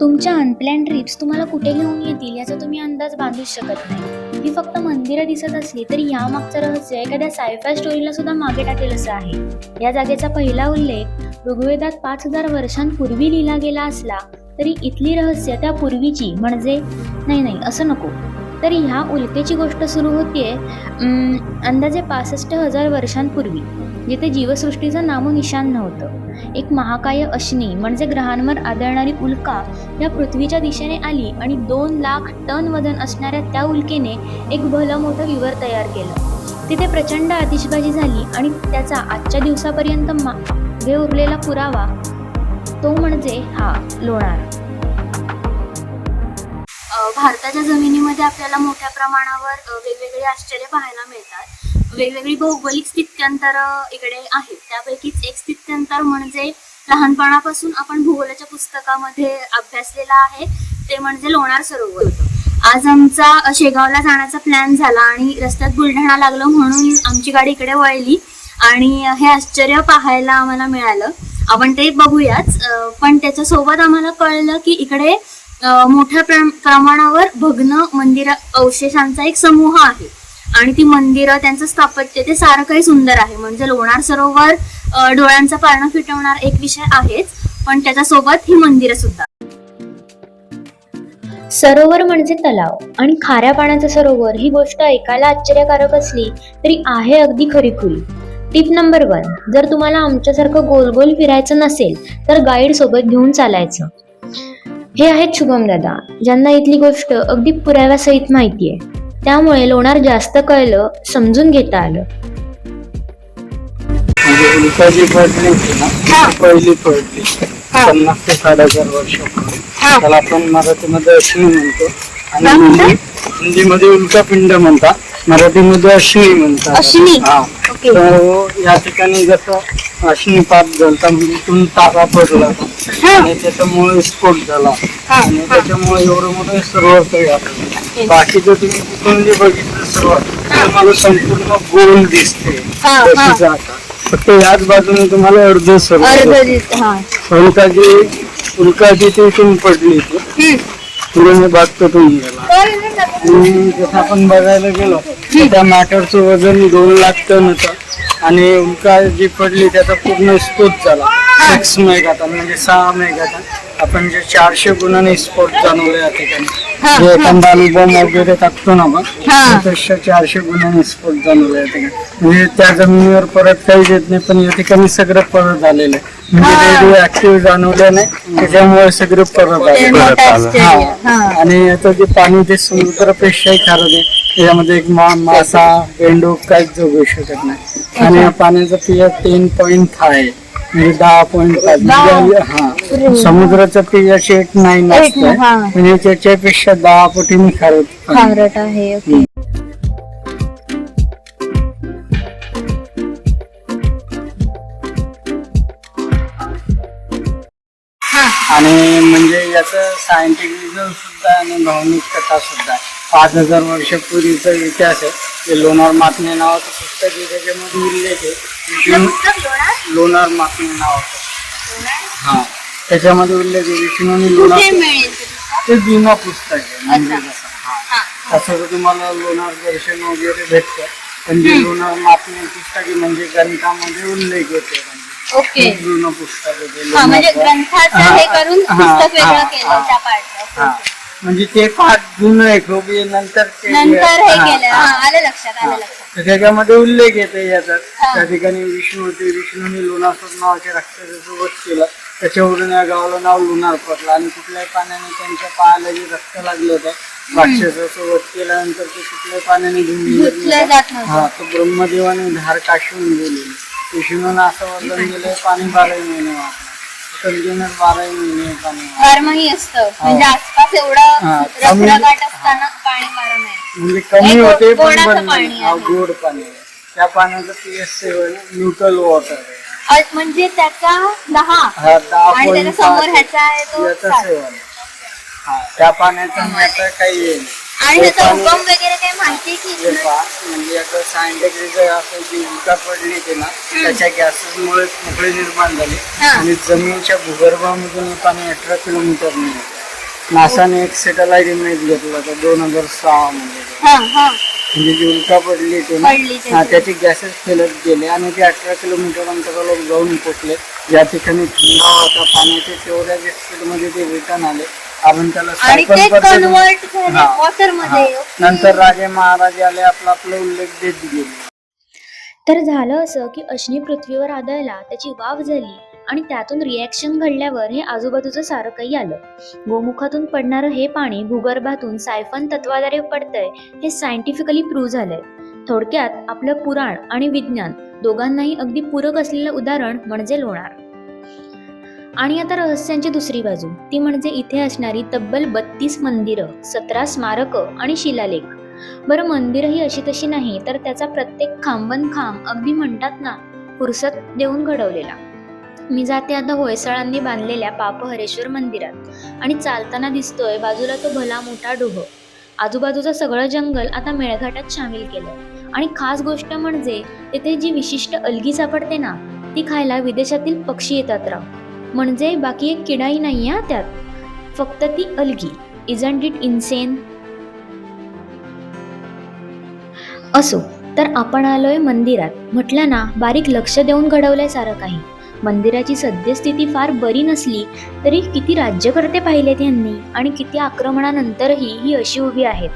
तुमच्या unplanned trips तुम्हाला कुठे घेऊन येतील याचा तुम्ही अंदाज बांधूच शकत नाही. ही फक्त मंदिरं दिसत असली तरी यामागचं रहस्य एखाद्या सायफाय स्टोरीला सुद्धा मागे टाकेल असं आहे. या जागेचा पहिला उल्लेख ऋग्वेदात पाच हजार वर्षांपूर्वी लिहिला गेला असला तरी इथली रहस्य त्या पूर्वीची म्हणजे नाही नाही असं नको. तरी ह्या उल्केची गोष्ट सुरू होतीये अंदाजे पासष्ट हजार वर्षांपूर्वी. जिथे जीवसृष्टीचं नामोनिशान नव्हतं. एक महाकाय अश्नी म्हणजे ग्रहांवर आदळणारी उल्का या पृथ्वीच्या दिशेने आली आणि दोन लाख टन वजन असणाऱ्या त्या उल्केने एक भलं मोठं विवर तयार केलं. तिथे प्रचंड आतिषबाजी झाली आणि त्याचा आजच्या दिवसापर्यंत मागे उरलेला पुरावा तो म्हणजे हा लोणार. भारताच्या जमिनीमध्ये आपल्याला मोठ्या प्रमाणावर वेगवेगळे आश्चर्य पाहायला मिळतात. वेगवेगळी भौगोलिक स्थित्यंतर इकडे आहेत. त्यापैकीच एक स्थित्यंतर म्हणजे लहानपणापासून आपण भूगोलाच्या पुस्तकामध्ये अभ्यासलेला आहे. ते म्हणजे लोणार सरोवर आज आमचा शेगावला जाण्याचा प्लॅन झाला आणि रस्त्यात बुलढाणा लागलं म्हणून आमची गाडी इकडे वळली आणि हे आश्चर्य पाहायला आम्हाला मिळालं. आपण ते बघूयाच. पण त्याच्यासोबत आम्हाला कळलं की इकडे मोठ्या प्र- प्रमाणावर भग्न मंदिर अवशेषांचा एक समूह आहे. आणि ती मंदिरं त्यांचं स्थापत्य ते सारं काही सुंदर आहे. म्हणजे लोणार सरोवर अ, डोळ्यांचा पारणं फिटवणार एक विषय आहेच पण त्याच्यासोबत ही मंदिरं सुद्धा. सरोवर म्हणजे तलाव आणि खाऱ्या पाण्याचं सरोवर ही गोष्ट ऐकायला आश्चर्यकारक असली तरी आहे अगदी खरीखुरी टिप नंबर वन जर तुम्हाला आमच्यासारखं गोल गोल फिरायचं नसेल तर गाईड सोबत घेऊन चालायचं. हे आहेत शुभम दादा ज्यांना इथली गोष्ट अगदी पुराव्यासहित माहिती आहे त्यामुळे लोणार जास्त कळलं समजून घेता आलं. म्हणजे उल्का जी पडली होती ना? ती पहिली पडली. पन्नास ते साठ हजार वर्षापूर्वी त्याला आपण मराठीमध्ये अश्विनी म्हणतो. आणि हिंदी हिंदीमध्ये उल्का पिंड म्हणतात. मराठीमध्ये अश्विनी म्हणतात? हा. तर या ठिकाणी जसं अश्विनीपात झालता म्हणजे इथून तारा पडला. आणि त्याच्यामुळे स्फोट झाला. आणि त्याच्यामुळे एवढं मोठं सरोवर तयार झालं. बाकी जर तुम्ही कुठून जे बघितलं सरोवर तर तुम्हाला संपूर्ण गोल दिसते. फक्त याच बाजूने तुम्हाला अर्ध सरोवर दिसते. हा. उल्का जी उल्का जी ती इथून पडली ती पूर्ण भाग तुटून गेला. जसं आपण बघायला गेलो त्या मॅटरचं वजन दोन लाख टन होतं. आणि उल्का जी पडली त्याचा पूर्ण स्फोट झाला. सिक्स मेगाटन म्हणजे सहा मेगाटन. आपण जे चारशे गुणाने स्फोट जाणवले या ठिकाणी. जे एखादा अनुभव वगैरे टाकतो ना आपण त्यापेक्षा चारशे गुणाने स्फोट जाणवले या ठिकाणी. म्हणजे त्या जमिनीवर परत काहीच येत नाही पण या ठिकाणी सगळं परत आलेलं आहे. म्हणजे रेडिओ ऍक्टिव्ह जाणवलं नाही त्याच्यामुळे सगळं परत आलं हा. आणि आता जे पाणी ते समुद्रापेक्षाही खारं आहे त्याच्यामध्ये एक मा मासा बेंडूक काहीच जगू शकत नाही. आणि या पाण्याचं पीएच टेन पॉईंट फाय म्हणजे दहा पॉईंट फाय हा समुद्राचं पीएच एट नाईन असतं. म्हणजे त्याच्यापेक्षा दहा पटीने खारट. पाणी. खारट आहे ओके. आणि म्हणजे याचं सायंटिफिक सुद्धा आहे आणि भावनिक कथा सुद्धा आहे. पाच हजार वर्षापूर्वीचा इतिहास आहे. ते लोणार मातने नावाचं पुस्तक आहे. त्याच्यामध्ये उल्लेख आहे लोणार? मातने नावाचं. हा. त्याच्यामध्ये उल्लेख आहे विष्णूने लोणार ते जुनं पुस्तक आहे. म्हणजे हा. तसं तर तुम्हाला लोणार दर्शन वगैरे भेटतं. पण जे लोणार मातने पुस्तक म्हणजे ग्रंथामध्ये उल्लेख येतो म्हणजे ओके. जुनं पुस्तक आहे हा म्हणजे. ग्रंथाचं हा, करून पुस्तक वेगळं केलं. त्या पार्ट हा. म्हणजे ते पाठ जुनं आहे खूप हे नंतर ते- नंतर हे हा, केलं. हा. हा आलं लक्षात आलं लक्षात. तर त्याच्यामध्ये उल्लेख येते याचा. हा. त्या ठिकाणी विष्णू होते विष्णूने लोणासूर नावाच्या राक्षसासोबत केलं. त्याच्यावरून या गावाला नाव लोणार पडलं आणि कुठल्याही पाण्याने त्यांच्या पायाला जे रक्त लागलं होतं राक्षसासोबत केल्यानंतर ते कुठल्याही पाण्याने धुतलं. जात नव्हतं. हा तर ब्रह्मदेवाने धार काशवून गेलेली. विष्णूनं असं वर्णन केलं पाणी बाराही महिने कंटिन्युअर बाराही महिने पाणी वापरलं. बारमाही असतं म्हणजे आसपास एवढं हा, कमी- रखरखाट असताना पाणी म्हणजे कमी हे होते पण गोडाचं बंद पाणी नाही. हा, आहे. गोड पाणी आहे. त्या पाण्याचं पीएच सेवन न्यूट्रल वॉटर आहे म्हणजे त्याचा दहा हा दहा आणि point त्याच्यासमोर पाच ह्याचा आहे तो याचं सात. सेवन आहे. हा त्या पाण्याचं काही येईल आणि ते त्याचा उगम वगैरे काही माहिती की म्हणजे आता सायंटिफिक असं जी उल्का पडली ते ना त्याच्या गॅसेसमुळे पोकळी निर्माण झाली. आणि जमिनीच्या भूगर्भामधून पाणी अठरा किलोमीटर नासाने एक सॅटेलाइट इमेज घेतला होता दोन हजार सहा मध्ये. हा हा. म्हणजे जी उल्का पडली होती ना त्याची. हा गॅसेस फेलत गेले आणि ते अठरा किलोमीटर अंतरावर जाऊन पोचले. ज्या ठिकाणी थंडा होता पाण्याच्या तेवढ्या स्पीडमध्ये ते रिटर्न आले. आपण त्याला आणि ते cycle पद्धतीने- कन्वर्ट झाले हा. वॉटरमध्ये हा. नंतर राजे महाराजे आले आपला आपला उल्लेख देत गेले. तर झालं असं की अश्नी पृथ्वीवर आदळला त्याची वाफ झाली आणि त्यातून रिॲक्शन घडल्यावर हे आजूबाजूचं सारं काही आलं. गोमुखातून पडणारं हे पाणी भूगर्भातून सायफन तत्वाद्वारे पडतंय हे सायंटिफिकली प्रूव्ह झालंय. थोडक्यात आपलं पुराण आणि विज्ञान दोघांनाही अगदी पूरक असलेलं उदाहरण म्हणजे लोणार. आणि आता रहस्यांची दुसरी बाजू. ती म्हणजे इथे असणारी तब्बल बत्तीस मंदिरं सतरा स्मारकं आणि शिलालेख. बरं मंदिरं ही अशी तशी नाही तर त्याचा प्रत्येक खांबन खांब अगदी म्हणतात ना फुरसत देऊन घडवलेला. मी जाते आता होयसळांनी बांधलेल्या पापहरेश्वर मंदिरात. आणि चालताना दिसतोय बाजूला तो भला मोठा डोह. आजूबाजूचं सगळं जंगल आता मेळघाटात सामील केलं आणि खास गोष्ट म्हणजे तिथे जी विशिष्ट अलगी सापडते ना ती खायला विदेशातील पक्षी येतात राव. म्हणजे बाकी एक किडाही नाही हा त्यात. फक्त ती अलगी. इजंट इट इन्सेन असो तर आपण आलोय मंदिरात. म्हटलं ना बारीक लक्ष देऊन घडवलंय सारं काही. मंदिराची सद्यस्थिती फार बरी नसली तरी किती राज्यकर्ते पाहिलेत यांनी आणि किती आक्रमणानंतरही ही अशी उभी आहेत.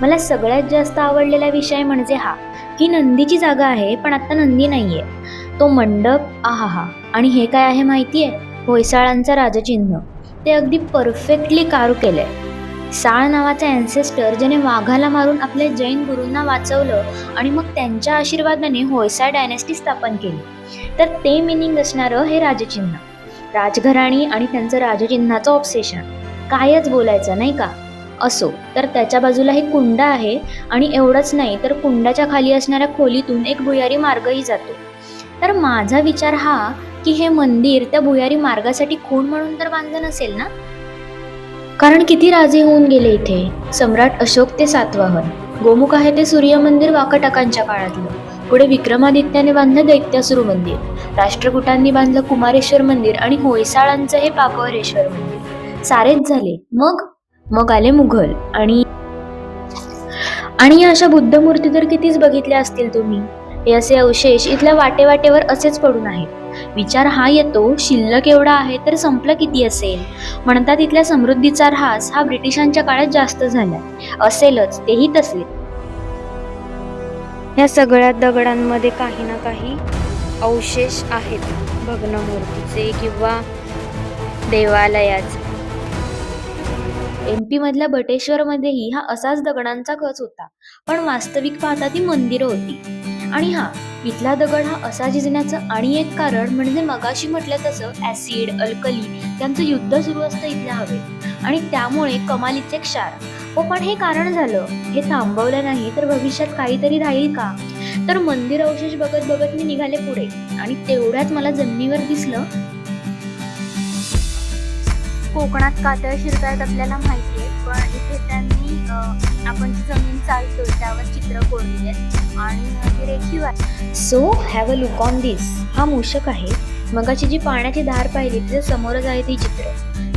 मला सगळ्यात जास्त आवडलेला विषय म्हणजे हा की नंदीची जागा आहे पण आता नंदी नाहीये. तो मंडप आहाहा. आणि हे काय आहे माहिती आहे होयसाळांचं राजचिन्ह. ते अगदी परफेक्टली कारू केलंय साळ नावाचा अँसेस्टर ज्याने वाघाला मारून आपल्या जैन गुरूंना वाचवलं आणि मग त्यांच्या आशीर्वादाने होयसाळ डायनेस्टी स्थापन केली. तर ते मिनिंग असणारं हे राजचिन्ह. राजघराणी आणि त्यांचं राजचिन्हाचं ऑब्सेशन कायच बोलायचं नाही का? असो तर त्याच्या बाजूला हे कुंड आहे आणि एवढंच नाही तर कुंडाच्या खाली असणाऱ्या खोलीतून एक भुयारी मार्गही जातो. तर माझा विचार हा की हे मंदिर त्या भुयारी मार्गासाठी खूण म्हणून तर बांधलं नसेल ना? कारण किती राजे होऊन गेले इथे? सम्राट अशोक ते सातवाहन. गोमुख आहे ते सूर्य मंदिर वाकटकांच्या काळातलं. पुढे विक्रमादित्याने बांधलं दैत्यासुरू मंदिर. राष्ट्रकूटांनी बांधलं कुमारेश्वर मंदिर आणि होयसाळांचं हे पापहरेश्वर मंदिर. सारेच झाले. मग? मग आले मुघल. आणि आणि अशा बुद्ध मूर्ती तर कितीच बघितल्या असतील तुम्ही? हे असे अवशेष इथल्या वाटेवाटेवर असेच पडून आहेत. विचार हा येतो शिल्लक एवढा आहे तर संपलं किती असेल? म्हणतात इथल्या समृद्धीचा ऱ्हास हा ब्रिटिशांच्या काळात जास्त झाला. असेलच तेही तसे. या सगळ्या दगडांमध्ये काही ना काही अवशेष आहेत. भग्नमूर्तीचे किंवा देवालयाचे. एम पी मधल्या बटेश्वरमध्येही हा असाच दगडांचा कच होता. पण वास्तविक पाहता ती मंदिरं होती. आणि हा इथला दगड हा असा झिजण्याचं आणि एक कारण म्हणजे मगाशी म्हटलं तसं ऍसिड अल्कली त्यांचं युद्ध सुरू असतं इथल्या हवेत. आणि त्यामुळे कमालीचे क्षार. हो पण हे कारण झालं? हे थांबवलं नाही तर भविष्यात काहीतरी राहील का? तर मंदिर अवशेष बघत बघत मी निघाले पुढे. आणि तेवढ्यात मला जमिनीवर दिसलं कोकणात कातळ शिरतायत आपल्याला माहिती आहे. पण इथे त्यांनी आपण जी जमीन चालतोय त्यावर चित्र कोरली आहेत आणि रेखीव आहे so have a look on this हा मूषक आहे. मगाची जी पाण्याची धार पाहिली तिथे समोरच आहे ती चित्र.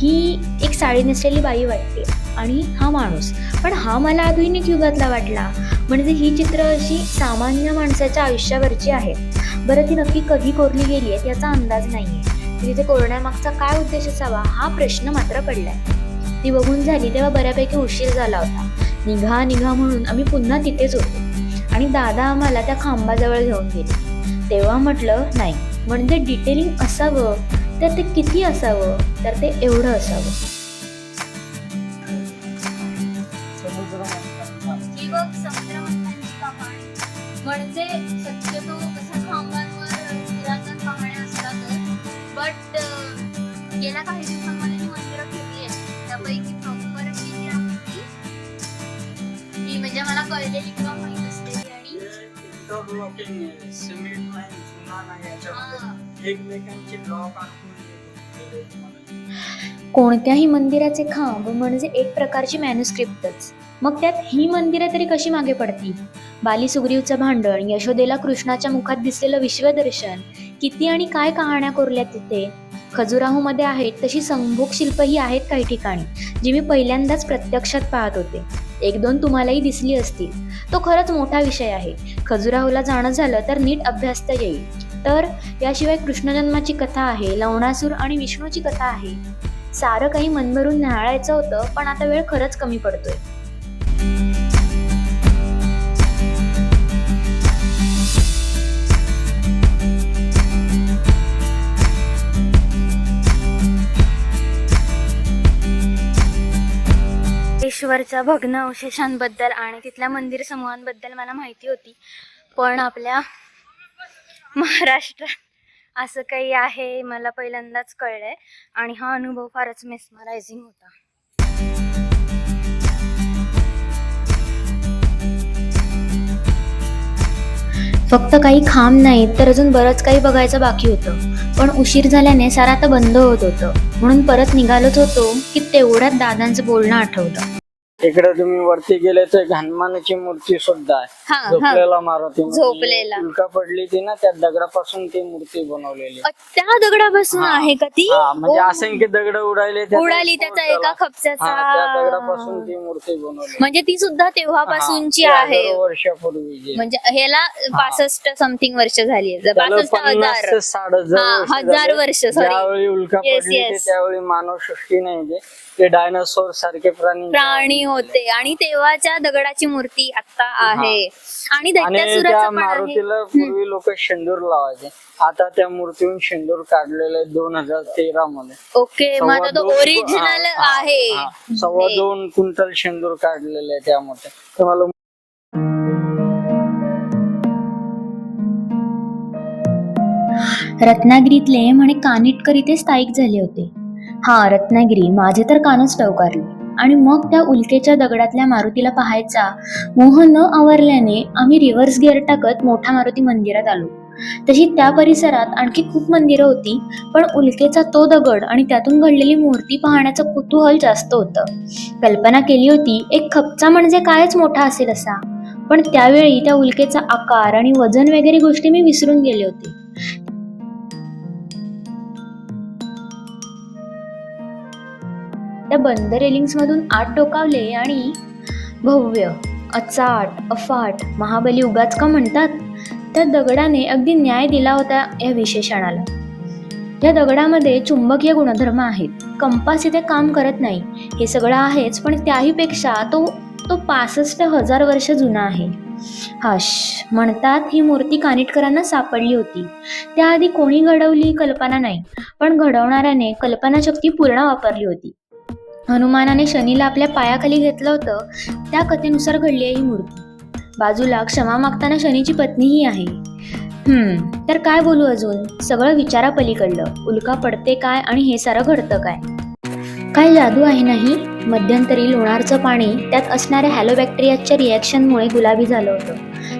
ही एक साडी नेसलेली बाई वाटते आणि हा माणूस. पण हा मला आधुनिक युगातला वाटला. म्हणजे ही चित्र अशी सामान्य माणसाच्या आयुष्यावरची आहेत बरं ती नक्की कधी कोरली गेली आहेत याचा अंदाज नाही आहे तिथे कोरण्यामागचा काय उद्देश असावा हा प्रश्न मात्र पडलाय. ती बघून झाली तेव्हा बऱ्यापैकी उशीर झाला होता. निघा निघा म्हणून आम्ही पुन्हा तिथेच होतो. आणि दादा आम्हाला त्या खांबाजवळ घेऊन गेले. तेव्हा म्हटलं नाही म्हणजे डिटेलिंग असावं? तर ते किती असावं? तर ते एवढं असावं. ती मला कळलेली किंवा माहीत असलेली आणि इंटरलॉकिंग आहे सिमेंट नाही चुना नाही याच्यामध्ये. एकमेकांचे ब्लॉक आखून दिलेले तुम्हाला. कोणत्याही मंदिराचे खांब म्हणजे एक प्रकारची मॅन्युस्क्रिप्टच मग त्यात ही मंदिरे तरी कशी मागे पडतील? बाली सुग्रीवचं भांडण यशोदेला कृष्णाच्या मुखात दिसलेलं विश्वदर्शन किती आणि काय कहाण्या कोरल्या तिथे? खजुराहोमध्ये आहेत तशी संभोग शिल्पही आहेत काही ठिकाणी जी मी पहिल्यांदाच प्रत्यक्षात पाहत होते. एक दोन तुम्हालाही दिसली असतील. तो खरंच मोठा विषय आहे. खजुराहोला जाणं झालं तर नीट अभ्यासता येईल. तर याशिवाय कृष्णजन्माची कथा आहे लवणासूर आणि विष्णूची कथा आहे. सारं काही मनभरून न्याहाळायचं होतं पण आता वेळ खरंच कमी पडतोय. महाबळेश्वरच्या भग्न अवशेषांबद्दल आणि तिथल्या मंदिर समूहांबद्दल मला माहिती होती. पण आपल्या महाराष्ट्रात असं काही आहे मला पहिल्यांदाच कळलंय. आणि हा अनुभव फारच मेस्मरायझिंग होता. फक्त काही खांब नाही तर अजून बरंच काही बघायचं बाकी होतं. पण उशीर झाल्याने सारा आता बंद होत होतं. म्हणून परत निघालोच होतो की तेवढ्यात दादांचं बोलणं आठवलं इकडे तुम्ही वरती गेले तर हनुमानाची मूर्ती सुद्धा आहे हा झोपलेला मारुती म्हणजे झोपलेला. उल्का पडली ती ना त्या दगडापासून ती मूर्ती बनवलेली. त्या दगडापासून हा. आहे का ती हा म्हणजे ओ. असंख्य दगड उडाले त्याचा उडाली त्याचा एका हा, त्या खपच्याचा दगडापासून ती मूर्ती बनवली म्हणजे ती सुद्धा तेव्हापासूनची हा, आहे हजारो वर्षापूर्वी म्हणजे ह्याला पासष्ट समथिंग वर्ष झाली आहे. त्याला पासष्ट पन्नास हजार ते साठ हजार हा, वर्ष हजार झाले. वर्ष, sorry. ज्यावेळी उल्का Yes, पडली. त्यावेळी मानव सृष्टी नाही. ते डायनासोर सारखे प्राणी प्राणी होते आणि तेव्हाच्या दगडाची मूर्ती आता आहे. आणि आणि दैत्यासुराचं त्या पण आहे. मारुतीला पूर्वी लोक शेंदूर लावायचे. आता त्या मूर्तीहून शेंदूर काढलेले दोन हजार तेरा मध्ये. ओके मग आता तो सव्वा दोन- ओरिजिनल हा, हा, आहे. हा. सव्वा हे. दोन क्विंटल शेंदूर काढलेले आहे त्यामध्ये तुम्हाला रत्नागिरीतले म्हणे कानिटकर इथे स्थायिक झाले होते. हा रत्नागिरी. माझे तर कानच टवकारले. आणि मग त्या उल्केच्या दगडातल्या मारुतीला पाहायचा. मोह न आवरल्याने आम्ही रिव्हर्स गिअर टाकत मोठा मारुती मंदिरात आलो. तशी त्या परिसरात आणखी खूप मंदिरं होती पण उल्केचा तो दगड आणि त्यातून घडलेली मूर्ती पाहण्याचं कुतूहल जास्त होतं. कल्पना केली होती एक खपचा म्हणजे कायच मोठा असेल असा. पण त्यावेळी त्या उल्केचा आकार आणि वजन वगैरे गोष्टी मी विसरून गेले होते. त्या बंद रेलिंग्समधून आत डोकावले आणि भव्य अचाट अफाट महाबली उगाच का म्हणतात? त्या दगडाने अगदी न्याय दिला होता या विशेषणाला. या दगडामध्ये चुंबकीय गुणधर्म आहेत. कंपास इथे काम करत नाही. हे सगळं आहेच पण त्याही पेक्षा तो तो पासष्ट हजार वर्ष जुना आहे. हाश म्हणतात ही मूर्ती कानिटकरांना सापडली होती. त्याआधी कोणी घडवली कल्पना नाही पण घडवणाऱ्याने कल्पनाशक्ती पूर्ण वापरली होती. हनुमानाने शनीला आपल्या पायाखाली घेतलं होतं. त्या कथेनुसार घडली आहे ही मूर्ती. बाजूला क्षमा मागताना शनीची पत्नीही आहे. हम्म तर काय बोलू अजून? सगळं विचारापलीकडलं. उल्का पडते काय आणि हे सारं घडतं काय? काय जादू आहे नाही? मध्यंतरी लोणारचं पाणी त्यात असणाऱ्या हॅलोबॅक्टेरियाच्या रिॲक्शनमुळे गुलाबी झालं होतं.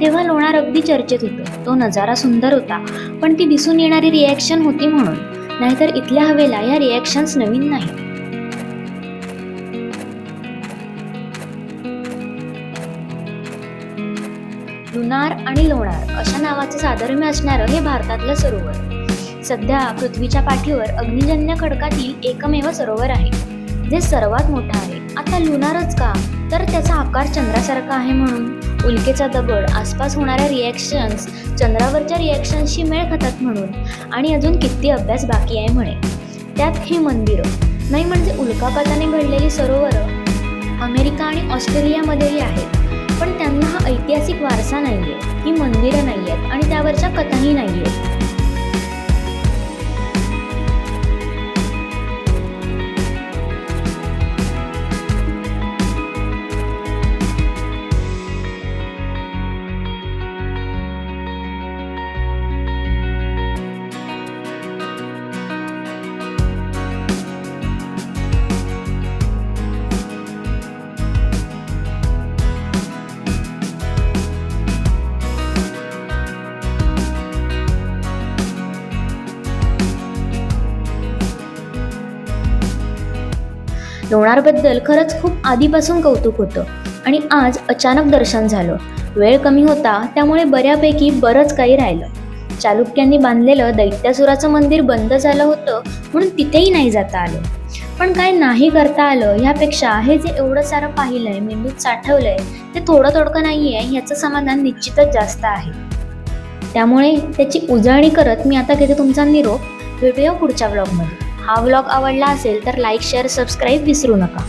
तेव्हा लोणार अगदी चर्चेत होतं. तो नजारा सुंदर होता पण ती दिसून येणारी रिॲक्शन होती म्हणून. नाहीतर इथल्या हवेला या रिॲक्शन्स नवीन नाही लुनार आणि लोणार अशा नावाचं साधर्म्य असणारं हे भारतातलं सरोवर. सध्या पृथ्वीच्या पाठीवर अग्निजन्य खडकातील एकमेव सरोवर आहे. जे सर्वात मोठं आहे. आता लुनारच का? तर त्याचा आकार चंद्रासारखा आहे म्हणून. उल्केचा दगड आसपास होणाऱ्या रिॲक्शन्स चंद्रावरच्या रिॲक्शन्सशी मेळ खातात म्हणून. आणि अजून किती अभ्यास बाकी आहे म्हणे. त्यात हे मंदिरं नाही म्हणजे उल्कापाताने घडलेली सरोवरं अमेरिका आणि ऑस्ट्रेलियामध्येही आहेत. पण त्यांना हा ऐतिहासिक वारसा नाही आहे ही मंदिरं नाही आहेत आणि त्यावरच्या कथाही नाही आहेत लोणारबद्दल खरंच खूप आधीपासून कौतुक होतं. आणि आज अचानक दर्शन झालं. वेळ कमी होता त्यामुळे बऱ्यापैकी बरंच काही राहिलं. चालुक्यांनी बांधलेलं दैत्यासुराचं मंदिर बंद झालं होतं म्हणून तिथेही नाही जाता आलं. पण काय नाही करता आलं ह्यापेक्षा हे जे एवढं सारं पाहिलंय मेंदूत साठवलंय ते थोडं थोडकं नाहीये ह्याचं समाधान निश्चितच जास्त आहे. त्यामुळे त्याची उजळणी करत मी आता घेते तुमचा निरोप. भेटूया पुढच्या ब्लॉगमध्ये हा व्लॉग आवडला असेल तर लाईक शेअर सबस्क्राईब विसरू नका.